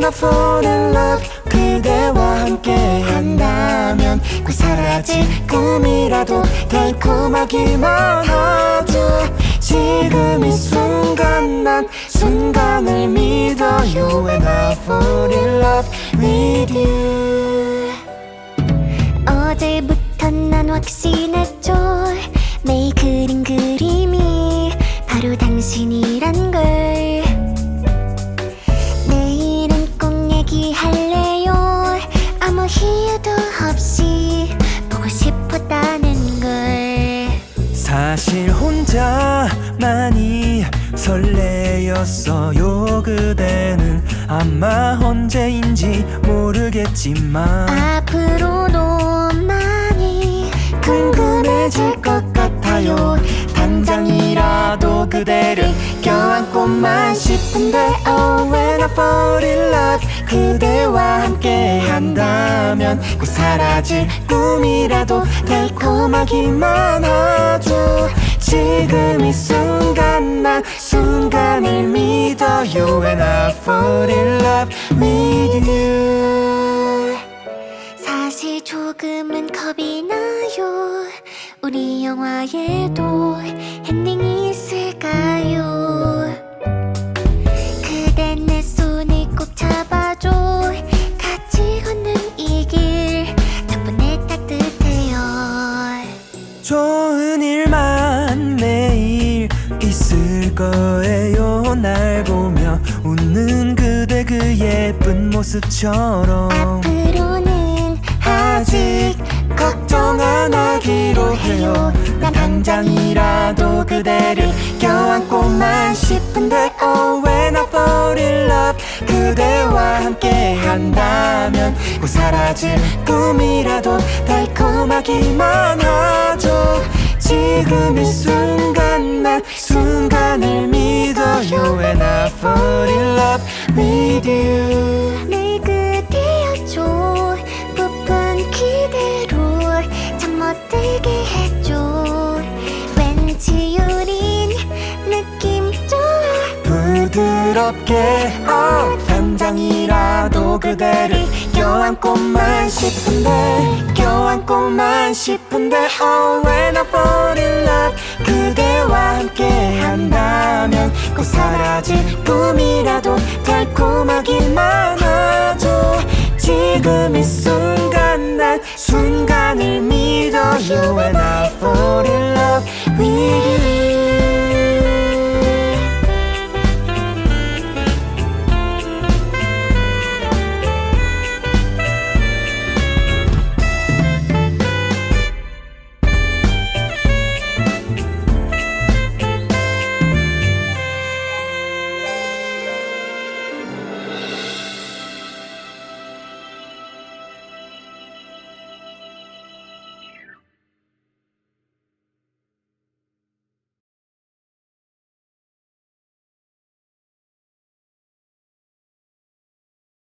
when fall in love 그대와 함께 한다면 그 사라질 꿈이라도 달콤하기만 하죠. 지금 이 순간 난 순간을 믿어요 when I fall in love with you. 어제부터 난 확신했죠. 매일 그린 그림이 바로 당신이 사실 혼자 많이 설레였어요. 그대는 아마 언제인지 모르겠지만 앞으로도 많이 궁금해질 것 같아요. 당장이라도 그대를 껴안고만 싶은데 Oh when I fall in love 그대와 함께 한다면 곧 사라질 꿈이라도 달콤하기만 하죠 지금 이 순간 난 순간을 믿어요. When I fall in love with you. 사실 조금은 겁이 나요. 우리 영화에도 엔딩이 있을까요? 그대 내 손을 꼭 잡아줘. 같이 걷는 이 길 덕분에 따뜻해요. 좋은 일만 매일 있을 거예요. 날 보며 웃는 그대 그 예쁜 모습처럼. 앞으로는 아직 걱정 안 하기로 해요. 난 당장이라도 그대를 껴안고만 싶은데 Oh when I fall in love 그대와 함께 한다면 곧 사라질 꿈이라도 달콤하기만 하죠. 지금 이 순간 you 내 그대여줘 부푼 기대로 잠못 들게 해줘. 왠지 우린 느낌 좋아 부드럽게 oh, 당장이라도 그대를 껴안고만 싶은데 껴안고만 싶은데 Oh when I fall in love 그대와 함께 한다면 곧 사라질 꿈이라도 달콤하기만 하죠 지금 이 순간 난 순간